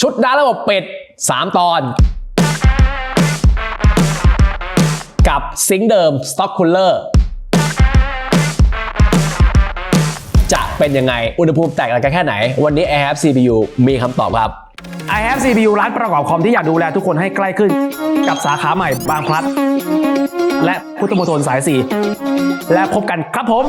ชุดด้านระบบเปิด3 ตอน กับซิงเดิม Stock Cooler จะเป็นยังไง อุณหภูมิแตกต่างกันแค่ไหน วันนี้ Air CPU มีคำตอบครับ i have CPU ร้านประกอบคอมที่อยากดูแลทุกคนให้ใกล้ขึ้น กับสาขาใหม่บางพลัด และพุทธมณฑลสาย 4 และพบกันครับผม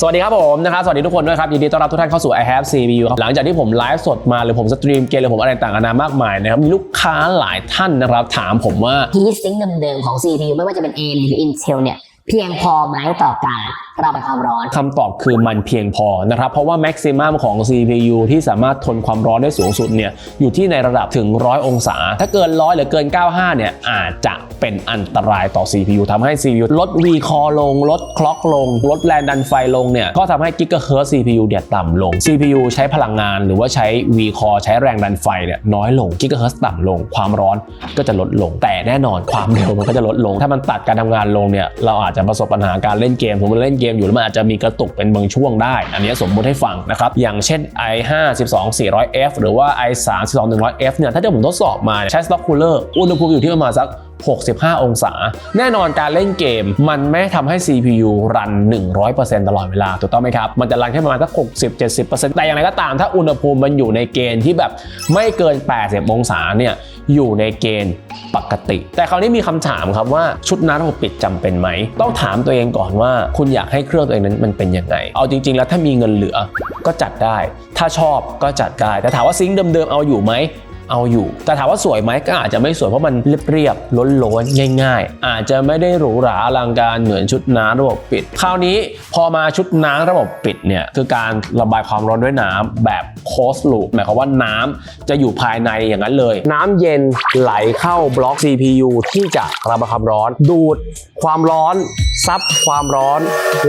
สวัสดีครับผมนะครับสวัสดีทุกคนด้วยครับยินดีต้อนรับทุกท่านเข้าสู่ I have CPU ครับหลังจากที่ผมไลฟ์สดมาหรือผมสตรีมเกมหรือผมอะไรต่างๆนานามากมายนะครับมีลูกค้าหลายท่านนะครับถามผมว่าฮีทซิงค์เดิมๆของ CPU ไม่ว่าจะเป็น AMD หรือ Intel เนี่ย เพียงพอไหมต่อการระบายความร้อนคำตอบคือมันเพียงพอนะครับ เพราะว่าแม็กซิมัมของ CPU ที่สามารถทนความร้อนได้สูงสุดเนี่ยอยู่ที่ในระดับถึง 100 องศา ถ้าเกิน 100 หรือเกิน 95 เนี่ยอาจจะเป็นอันตรายต่อ CPU ทำให้ CPU ลด V core ลง ลดคล็อกลง ลดแรงดันไฟลงเนี่ยก็ทำให้ GHz CPU เนี่ยต่ำลง CPU ใช้พลังงานหรือว่าใช้ V core ใช้แรงดันไฟเนี่ยน้อยลง GHz ต่ำลง ความร้อนก็จะลดลง แต่แน่นอนความเร็วมันก็จะลดลง ถ้ามันตัดการทำงานลงเนี่ยเราอาจจะประสบปัญหาการเล่นเกมสมเล่นเกมอยู่แล้วมันอาจจะมีกระตุกเป็นบางช่วงได้ อันนี้สมมติให้ฟังนะครับ อย่างเช่น i5 12 400F หรือว่า i3 12 100F เนี่ย ถ้าจะผมทดสอบมาใช้ stock cooler อุณหภูมิอยู่ที่ประมาณสัก65 องศา แน่นอนการเล่นเกม มันไม่ทำให้ CPU รัน 100%ตลอดเวลา ถูกต้องไหมครับ มันจะรันแค่ประมาณสัก60-70%แต่อย่างไรก็ตามถ้าอุณหภูมิมันอยู่ในเกณฑ์ที่แบบไม่เกิน 80 องศาเนี่ย อยู่ในเกณฑ์ปกติ แต่คราวนี้มีคำถามครับว่าชุดน้ำระบบปิดจำเป็นไหม ต้องถามตัวเองก่อนว่า คุณอยากให้เครื่องตัวเองนั้นมันเป็นยังไง เอาจริง ๆ แล้วถ้ามีเงินเหลือก็จัดได้ ถ้าชอบก็จัดได้ แต่ถามว่าซิงค์เดิมๆเอาอยู่ไหม เอาอยู่ แต่ถามว่าสวยไหมก็อาจจะไม่สวยเพราะมันเรียบๆล้นๆง่าย ๆ อาจจะไม่ได้หรูหราอลังการเหมือนชุดน้ำระบบปิด คราวนี้พอมาชุดน้ำระบบปิดเนี่ยคือการระบายความร้อนด้วยน้ำแบบโคสลูปหมายความว่าน้ำจะอยู่ภายในอย่างนั้นเลย น้ำเย็นไหลเข้าบล็อก CPU ที่จะระบายความร้อน ดูดความร้อนซับความร้อน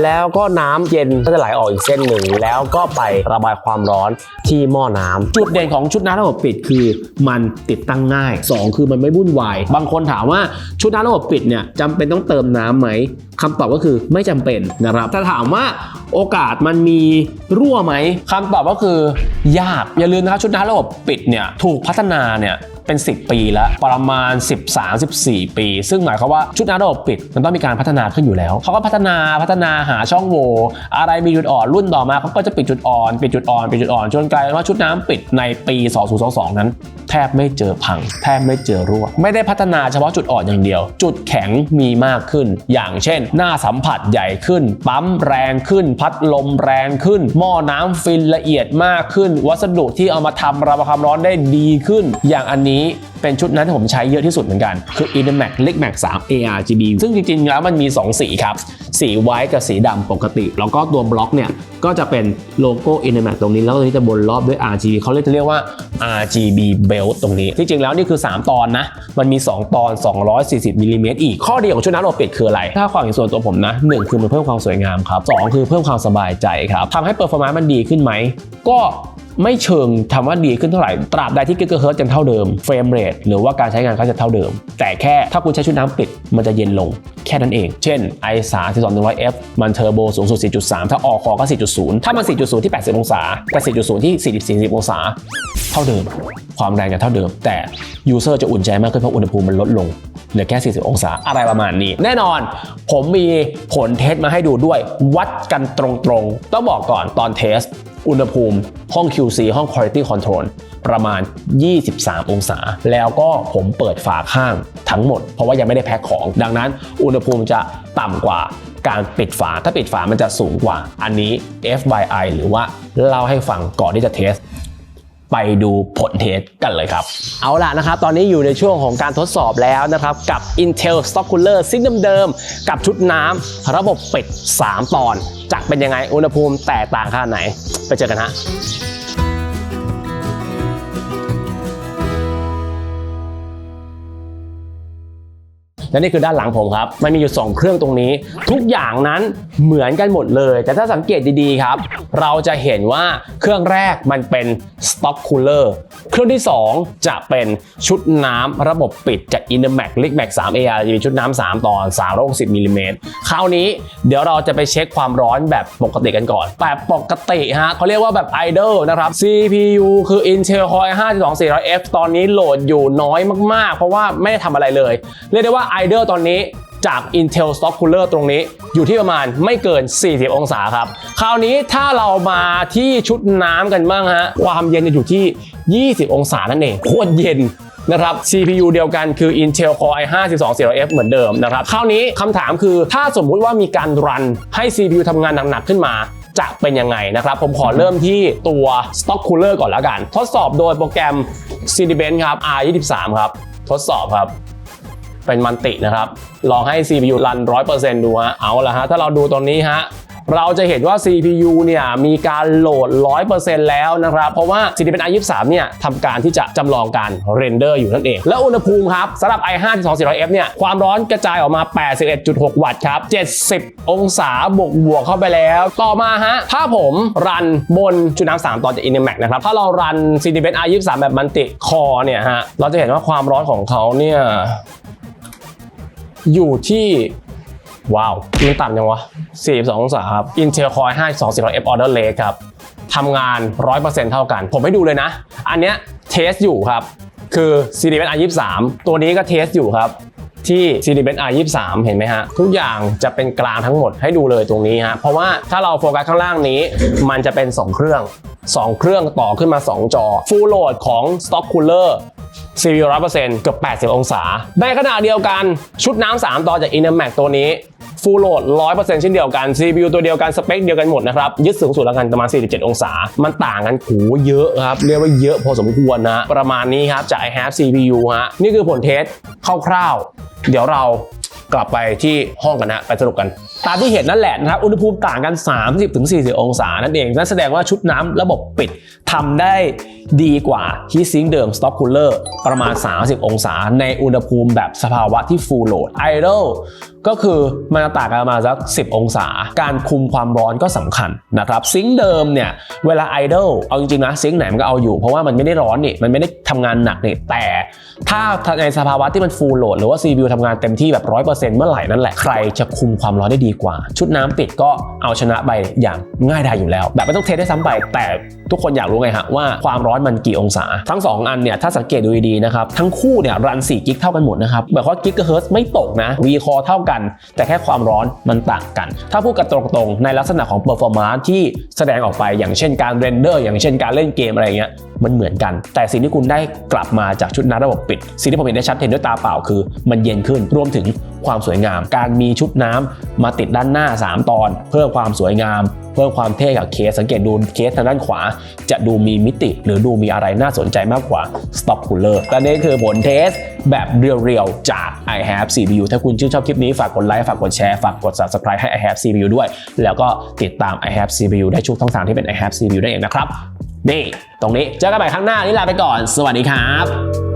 แล้วก็น้ำเย็นก็จะไหลออกอีกเส้นหนึ่ง แล้วก็ไประบายความร้อนที่หม้อน้ำจุดเด่นของชุดน้ำระบบปิดคือมันติดตั้งง่าย 2 คือมันไม่วุ่นวาย บางคนถามว่าชุดน้ำระบบปิดเนี่ยจำเป็นต้องเติมน้ำไหมคำตอบก็คือไม่จำเป็นนะครับถ้าถามว่าโอกาสมันมีรั่วไหมคำตอบก็คือยากอย่าลืมนะครับชุดน้ำระบบปิดเนี่ยถูกพัฒนาเนี่ยเป็น 10 ปีแล้วประมาณ 13-14 ปี ซึ่งหมายความว่าชุดน้ำระบบปิด มันต้องมีการพัฒนาขึ้นอยู่แล้ว เขาก็พัฒนาพัฒนาหาช่องโหว่อะไรมีจุดอ่อนรุ่นต่อมาเขาก็จะปิดจุดอ่อนปิดจุดอ่อนปิดจุดอ่อนจนกลายเป็นว่าชุดน้ำปิดในปี 2022 นั้น บไม่เจอพัง แทบไม่เจอรั่ว ไม่ได้พัฒนาเฉพาะจุดอ่อนอย่างเดียว จุดแข็งมีมากขึ้น อย่างเช่น หน้าสัมผัสใหญ่ขึ้น ปั๊มแรงขึ้น พัดลมแรงขึ้น หม้อน้ำฟินละเอียดมากขึ้น วัสดุที่เอามาทำระบายความร้อนได้ดีขึ้น อย่างอันนี้เป็นชุดนั้นที่ผมใช้เยอะที่สุดเหมือนกัน คือ Inmax Lick Max 3 ARGB ซึ่งจริงๆ แล้วมันมี 2 สีครับ สีไวท์กับสีดำปกติ แล้วก็ตัวบล็อกเนี่ย ก็จะเป็นโลโก้ Inmax ตรงนี้ แล้วตรงนี้จะบนรอบด้วย RGB เขาเรียกจะเรียกว่า RGB ลตรงนี้ ที่จริงแล้วนี่คือ 3 ตอนนะ มันมี 2 ตอน 240มิลลิเมตรอีก ข้อดีของชุดน้ำระบบปิดคืออะไร ถ้าความเห็นส่วนตัวผมนะ 1 คือมันเพิ่มความสวยงามครับ 2 คือเพิ่มความสบายใจครับทำให้เปอร์ฟอร์มนซ์มันดีขึ้นไหม ก็ ไม่เชิงทำว่าดีขึ้นเท่าไหร่ ตราบใดที่กิกะเฮิร์ตยังเท่าเดิมเฟรมเรทหรือว่าการใช้งานก็จะเท่าเดิม แต่แค่ถ้าคุณใช้ชุดน้ำปิดมันจะเย็นลง แค่นั้นเอง เช่น i 3 1 2 1 0 0 f มันเทอร์โบสูงสุด 4.3 ถ้าออคอก็ 4.0 ถ้ามัน 4.0 ที่ 80 องศากับ4.0 ที่ 40 40 องศา เท่าเดิม ความแรงจะเท่าเดิม แต่ยูเซอร์จะอุ่นใจมากขึ้นเพราะอุณหภูมิมันลดลงเหลือแค่ 40 องศา อะไรประมาณนี้ แน่นอน ผมมีผลเทสมาให้ดูด้วย วัดกันตรงๆ ต้องบอกก่อนตอนเทส อุณหภูมิห้อง QC ห้อง Quality Control ประมาณ 23 องศา แล้วก็ผมเปิดฝาข้างทั้งหมด เพราะว่ายังไม่ได้แพ็คของ ดังนั้น อุณหภูมิจะต่ำกว่าการปิดฝา ถ้าปิดฝามันจะสูงกว่า อันนี้ FYI หรือว่าเล่าให้ฟังก่อนที่จะเทส ไปดูผลเทสกันเลยครับ เอาล่ะนะครับ ตอนนี้อยู่ในช่วงของการทดสอบแล้วนะครับ กับ Intel Stock Cooler ซิงค์เดิมๆกับชุดน้ำระบบปิด3 ตอนจะเป็นยังไงอุณหภูมิแตกต่างขนาดไหน ไปเจอกันฮะ และนี่คือด้านหลังผมครับ มันมีอยู่ 2 เครื่องตรงนี้ ทุกอย่างนั้นเหมือนกันหมดเลย แต่ถ้าสังเกตดีๆครับ เราจะเห็นว่าเครื่องแรกมันเป็น stock cooler เครื่องที่ 2 จะเป็นชุดน้ำระบบปิดจาก Intermax l i g m a x 3 AR จะมีชุดน้ำ3ตอน360มิลลิเมตรคราวนี้เดี๋ยวเราจะไปเช็คความร้อนแบบปกติกันก่อนแบบปกติฮะเขาเรียกว่าแบบ idle นะครับ CPU คือ Intel Core i5 2400F ตอนนี้โหลดอยู่น้อยมากๆ เพราะว่าไม่ได้ทำอะไรเลย เรียกได้ว่า idle ตอนนี้จาก Intel Stock Cooler ตรงนี้อยู่ที่ประมาณไม่เกิน 40 องศาครับ คราวนี้ถ้าเรามาที่ชุดน้ำกันบ้างฮะ ความเย็นจะอยู่ที่ 20 องศานั่นเอง โคตรเย็นนะครับ CPU เดียวกันคือ Intel Core i5 12400F เหมือนเดิมนะครับ คราวนี้คำถามคือถ้าสมมุติว่ามีการรันให้ CPU ทำงานหนักๆขึ้นมาจะเป็นยังไงนะครับ ผมขอเริ่มที่ตัว Stock Cooler ก่อนแล้วกัน ทดสอบโดยโปรแกรม Cinebench ครับ R23 ครับ ทดสอบครับ เป็นมันตินะครับ ลองให้ CPU รัน 100%ดูฮะ เอาละฮะ ถ้าเราดูตรงนี้ฮะ เราจะเห็นว่า CPU เนี่ยมีการโหลด 100%แล้วนะครับ เพราะว่า Cinebench i23 เนี่ยทำการที่จะจำลองการเรนเดอร์อยู่นั่นเอง แล้วอุณหภูมิครับสำหรับ i5 2400F เนี่ย ความร้อนกระจายออกมา 81.6 วัตต์ครับ 70 องศาบวกบวกเข้าไปแล้ว ต่อมาฮะ ถ้าผมรันบนชุดน้ำ3ตอนจาก Intermax นะครับ ถ้าเรารัน CDPI i23 แบบมันติคอเนี่ยฮะ เราจะเห็นว่าความร้อนของเขาเนี่ย อยู่ที่ว้าว มันต่ำยังวะ 42 องศาครับ Intel Core i5 2400F Order Lake ครับทำงาน 100%เท่ากัน ผมให้ดูเลยนะ อันเนี้ยเทสอยู่ครับ คือ Cinebench i23 ตัวนี้ก็เทสอยู่ครับ ที่ Cinebench i23 เห็นไหมฮะ ทุกอย่างจะเป็นกลางทั้งหมดให้ดูเลยตรงนี้ฮะ เพราะว่าถ้าเราโฟกัสข้างล่างนี้ มันจะเป็น 2 เครื่อง 2 เครื่องต่อขึ้นมา 2 จอ Full Load ของ Stock Cooler CPU 100%เกือบ 80 องศา ในขณะเดียวกันชุดน้ำา3ต่อจาก Intermax ตัวนี้ Full Load 100%เช่นเดียวกัน CPU ตัวเดียวกัน สเปคเดียวกันหมดนะครับ ยึดสูงสุดแล้วกันประมาณ 47 องศา มันต่างกันหูเยอะครับ เรียกว่าเยอะพอสมควรนะ ประมาณนี้ครับจาก i have CPU ฮะ นี่คือผลเทสคร่าวๆ เดี๋ยวเรา กลับไปที่ห้องกันนะไปสรุปกัน ตามที่เห็นนั่นแหละนะครับอุณหภูมิต่างกัน 30-40 องศานั่นเองนั่นแสดงว่าชุดน้ำระบบปิดทำได้ดีกว่าฮีทซิงเดิมสต็อกคูลเลอร์ประมาณ 30 องศา ในอุณหภูมิแบบสภาวะที่ฟูลโหลดไอดอล ก็คือมันจะต่างกันมาสัก 10 องศา การคุมความร้อนก็สำคัญนะครับซิงค์เดิมเนี่ยเวลา idle เอาจริงๆนะซิงค์ไหนมันก็เอาอยู่เพราะว่ามันไม่ได้ร้อนนี่มันไม่ได้ทำงานหนักนี่แต่ถ้าในสภาวะที่มัน full load หรือว่า CPU ทำงานเต็มที่แบบ100%เมื่อไหร่นั่นแหละใครจะคุมความร้อนได้ดีกว่า ชุดน้ำปิดก็เอาชนะไปอย่างง่ายดายอยู่แล้ว แบบไม่ต้องเทสได้ซ้ำไป แต่ทุกคนอยากรู้ไงฮะว่าความร้อนมันกี่องศา ทั้ง 2 อันเนี่ยถ้าสังเกตดูดีๆนะครับทั้งคู่เนี่ยรัน4กิกเท่ากันหมดนะครับแบบว่ากิกะเฮิร์ตไม่ตกนะ V core เท่ากันแต่แค่ความร้อนมันต่างกัน ถ้าพูดกันตรงๆ ในลักษณะของ performance ที่แสดงออกไปอย่างเช่นการเรนเดอร์อย่างเช่นการเล่นเกมอะไรเงี้ยมันเหมือนกัน แต่สิ่งที่คุณได้กลับมาจากชุดน้ำระบบปิด สิ่งที่ผมเห็นได้ชัดเจนด้วยตาเปล่าคือ มันเย็นขึ้นรวมถึงความสวยงาม การมีชุดน้ำมาติดด้านหน้า 3 ตอน เพิ่มความสวยงามเพิ่มความเท่กับเคสสังเกตดูเคสทางด้านขวา จะดูมีมิติหรือดูมีอะไรน่าสนใจมากกว่า Stock Cooler และนี่คือผลเทสแบบเรียวๆ จาก i have CPU ถ้าคุณชื่นชอบคลิปนี้ ฝากกดไลค์ ฝากกดแชร์ ฝากกด subscribe ให้ i have CPU ด้วย แล้วก็ติดตาม i have CPU ได้ทุกช่องทางที่เป็น i have CPU ได้เองนะครับ นี่ ตรงนี้เจอกันใหม่ครั้งหน้านี่ลาไปก่อน สวัสดีครับ